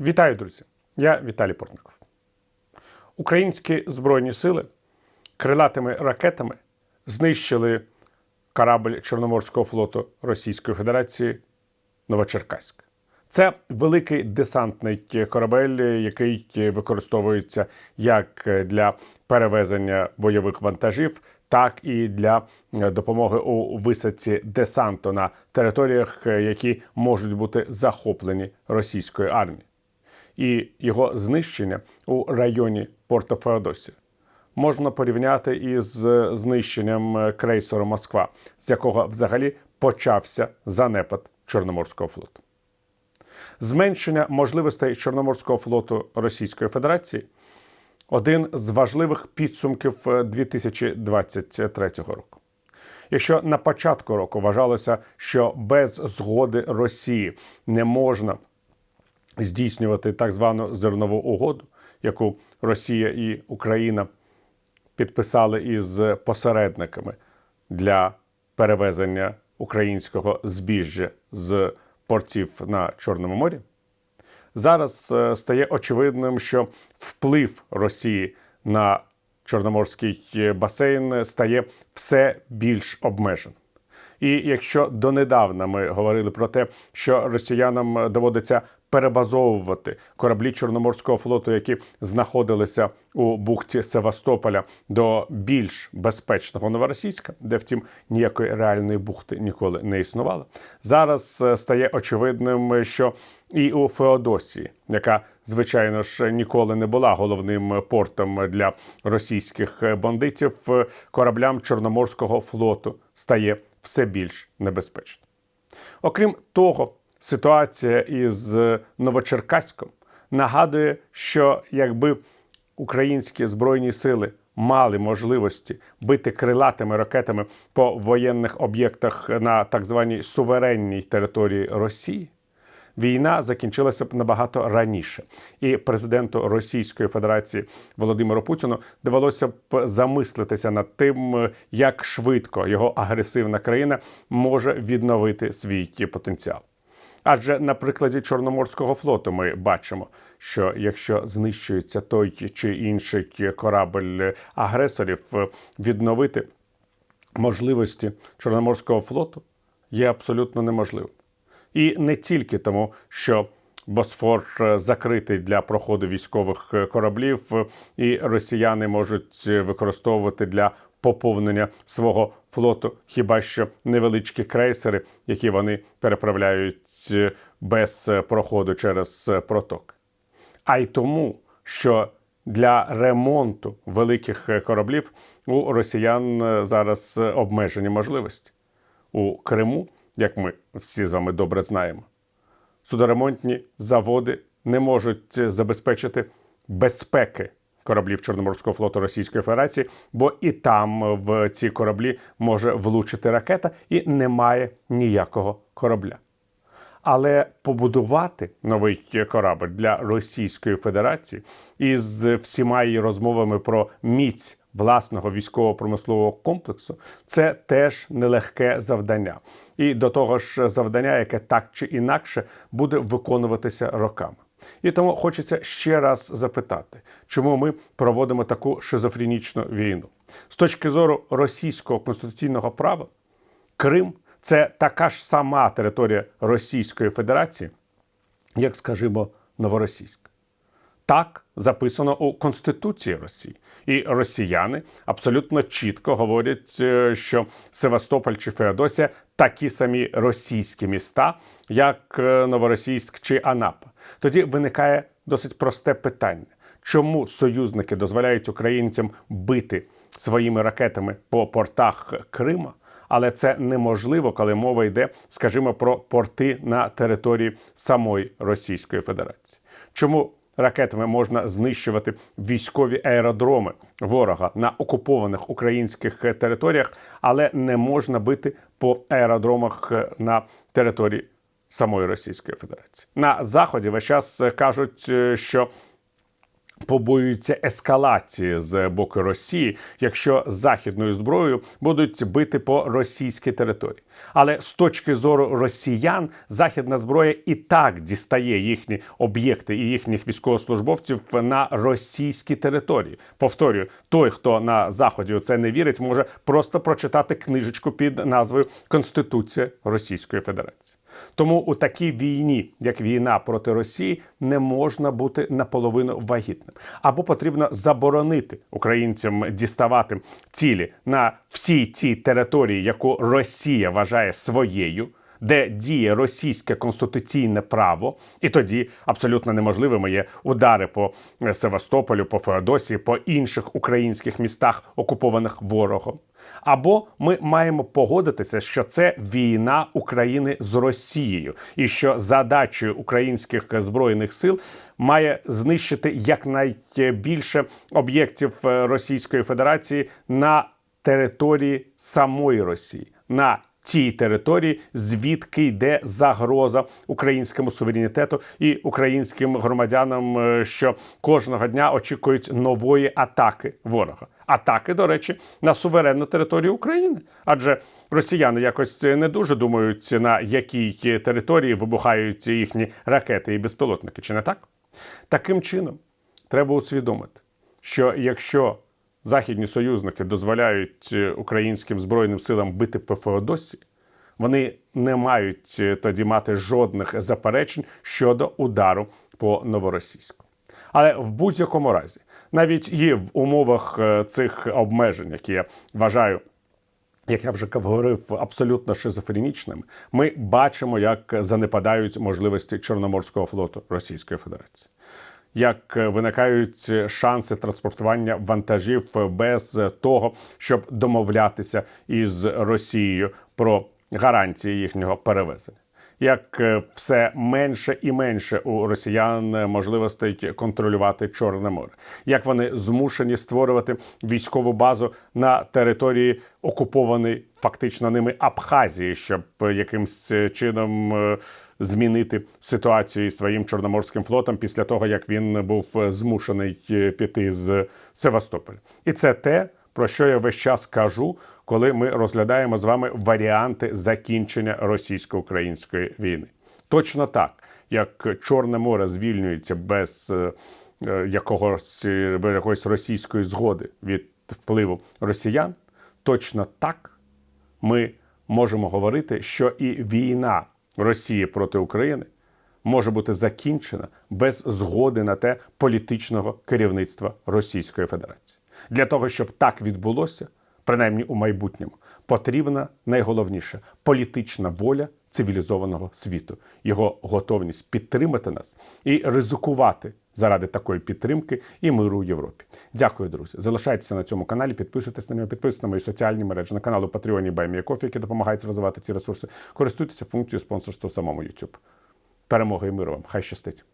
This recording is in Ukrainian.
Вітаю, друзі! Я Віталій Портников. Українські збройні сили крилатими ракетами знищили корабль Чорноморського флоту Російської Федерації Новочеркаськ. Це великий десантний корабель, який використовується як для перевезення бойових вантажів, так і для допомоги у висадці десанту на територіях, які можуть бути захоплені російською армією. І його знищення у районі Порто Феодосія можна порівняти із знищенням крейсеру Москва, з якого взагалі почався занепад Чорноморського флоту. Зменшення можливостей Чорноморського флоту Російської Федерації один з важливих підсумків 2023 року. Якщо на початку року вважалося, що без згоди Росії не можна здійснювати так звану зернову угоду, яку Росія і Україна підписали із посередниками для перевезення українського збіжжя з портів на Чорному морі. Зараз е, стає очевидним, що вплив Росії на Чорноморський басейн стає все більш обмеженим. І якщо донедавна ми говорили про те, що росіянам доводиться перебазовувати кораблі Чорноморського флоту, які знаходилися у бухті Севастополя, до більш безпечного новоросійська, де втім ніякої реальної бухти ніколи не існувало. Зараз е, стає очевидним, що і у Феодосії, яка звичайно ж ніколи не була головним портом для російських бандитів, кораблям Чорноморського флоту стає все більш небезпечно. Окрім того, ситуація із Новочеркаськом нагадує, що якби українські збройні сили мали можливості бити крилатими ракетами по воєнних об'єктах на так званій суверенній території Росії. Війна закінчилася б набагато раніше, і президенту Російської Федерації Володимиру Путіну довелося б замислитися над тим, як швидко його агресивна країна може відновити свій потенціал. Адже на прикладі Чорноморського флоту ми бачимо, що якщо знищується той чи інший корабль агресорів, відновити можливості Чорноморського флоту є абсолютно неможливим. І не тільки тому, що Босфор закритий для проходу військових кораблів, і росіяни можуть використовувати для поповнення свого флоту хіба що невеличкі крейсери, які вони переправляють без проходу через проток, а й тому, що для ремонту великих кораблів у росіян зараз обмежені можливості у Криму, як ми всі з вами добре знаємо. Судоремонтні заводи не можуть забезпечити безпеки кораблів Чорноморського флоту Російської Федерації, бо і там в ці кораблі може влучити ракета, і немає ніякого корабля. Але побудувати новий корабль для Російської Федерації із всіма її розмовами про міць власного військово-промислового комплексу це теж нелегке завдання, і до того ж, завдання, яке так чи інакше буде виконуватися роками. І тому хочеться ще раз запитати, чому ми проводимо таку шизофренічну війну з точки зору російського конституційного права, Крим це така ж сама територія Російської Федерації, як, скажімо, Новоросійськ. Так записано у Конституції Росії, і росіяни абсолютно чітко говорять, е, що Севастополь чи Феодосія такі самі російські міста, як е, Новоросійськ чи Анапа. Тоді виникає досить просте питання: чому союзники дозволяють українцям бити своїми ракетами по портах Крима? Але це неможливо, коли мова йде, скажімо, про порти на території самої Російської Федерації. Чому ракетами можна знищувати військові аеродроми ворога на окупованих українських територіях, але не можна бити по аеродромах на території самої Російської Федерації. На заході весь час кажуть, що побоюються ескалації з боку Росії, якщо західною зброєю будуть бити по російській території. Але з точки зору росіян, західна зброя і так дістає їхні об'єкти і їхніх військовослужбовців на російській території. Повторюю, той, хто на заході у це не вірить, може просто прочитати книжечку під назвою Конституція Російської Федерації. Тому у такій війні, як війна проти Росії, не можна бути наполовину вагітним. Або потрібно заборонити українцям діставати цілі на всій цій території, яку Росія вважає своєю. Де діє російське конституційне право, і тоді абсолютно неможливими є удари по е, Севастополю, по Феодосії, по інших українських містах, окупованих ворогом. Або ми маємо погодитися, що це війна України з Росією, і що задачею українських збройних сил має знищити якнайбільше об'єктів е, Російської Федерації на території самої Росії. на Тій території, звідки йде загроза українському суверенітету і українським громадянам, е, що кожного дня очікують нової атаки ворога. Атаки, до речі, на суверенну територію України, адже росіяни якось не дуже думають на якій території вибухають їхні ракети і безпілотники, чи не так? Таким чином, треба усвідомити, що якщо західні союзники дозволяють е, українським збройним силам бити по Феодосії, вони не мають е, тоді мати жодних заперечень щодо удару по новоросійську. Але в будь-якому разі, навіть і в умовах е, цих обмежень, які я вважаю. Як я вже говорив, абсолютно шизофренічними, ми бачимо, як занепадають можливості Чорноморського флоту Російської Федерації як виникають шанси транспортування вантажів без того, щоб домовлятися із Росією про гарантії їхнього перевезення. Як все менше і менше у росіян можливостей контролювати Чорне море, як вони змушені створювати військову базу на території окупованої фактично ними Абхазії, щоб якимсь чином е, змінити ситуацію своїм чорноморським флотом після того, як він був змушений е, піти з Севастополя, і це те, про що я весь час кажу, коли ми розглядаємо з вами варіанти закінчення російсько-української війни. Точно так, як Чорне море звільнюється без е, якогось якоїсь російської згоди від впливу росіян, точно так ми можемо говорити, що і війна Росії проти України може бути закінчена без згоди на те політичного керівництва Російської Федерації. Для того щоб так відбулося, принаймні у майбутньому, потрібна найголовніше політична воля цивілізованого світу, його готовність підтримати нас і ризикувати заради такої підтримки і миру у Європі. Дякую, друзі. Залишайтеся на цьому каналі, підписуйтесь на нього, підписуйтесь на мої соціальні мережі, на каналу Patreon і BuyMeACoffee, які допомагають розвивати ці ресурси. Користуйтеся функцією спонсорства в самому YouTube. Перемоги і миру вам! Хай щастить!